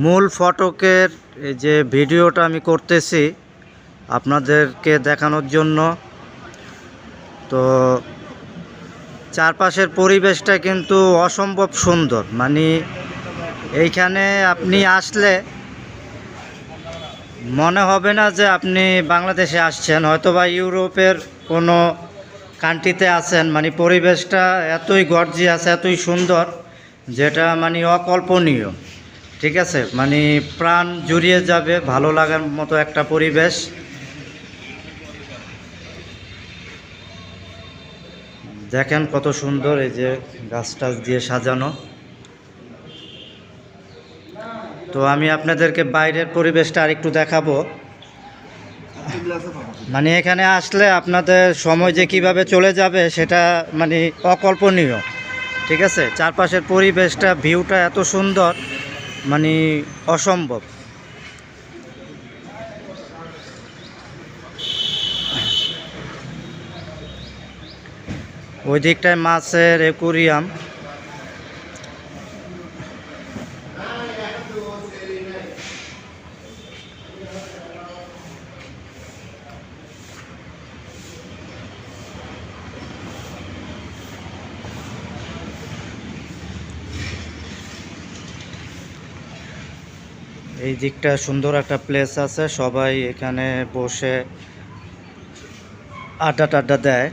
মূল ফটকের এই যে ভিডিওটা আমি করতেছি আপনাদেরকে দেখানোর জন্য। তো চারপাশের পরিবেশটা কিন্তু অসম্ভব সুন্দর। মানে এইখানে আপনি আসলে মনে হবে না যে আপনি বাংলাদেশে আসছেন। হয়তো বা ইউরোপের কোনো কান্ট্রিতে আছেন। মানে পরিবেশটা এতই গর্জিয়াস, এতই সুন্দর, যেটা মানে অকল্পনীয়। ঠিক আছে? মানে প্রাণ জুড়িয়ে যাবে, ভালো লাগার মতো একটা পরিবেশ। দেখেন কত সুন্দর এই যে গাছ টাছ দিয়ে সাজানো। তো আমি আপনাদেরকে বাইরের পরিবেশটা আরেকটু দেখাবো। মানে এখানে আসলে আপনাদের সময় যে কীভাবে চলে যাবে সেটা মানে অকল্পনীয়। ঠিক আছে? চারপাশের পরিবেশটা ভিউটা এত সুন্দর। মানে অসম্ভব। ওই দিকটায় মাছের একুরিয়াম এই দিকটা সুন্দর একটা প্লেস আছে, সবাই এখানে বসে আড্ডা টাড্ডা দেয়।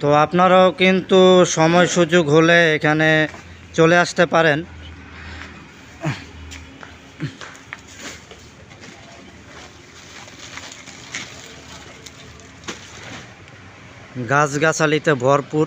তো আপনারাও কিন্তু সময় সুযোগ হলে এখানে চলে আসতে পারেন। গাছগাছালিতে ভরপুর।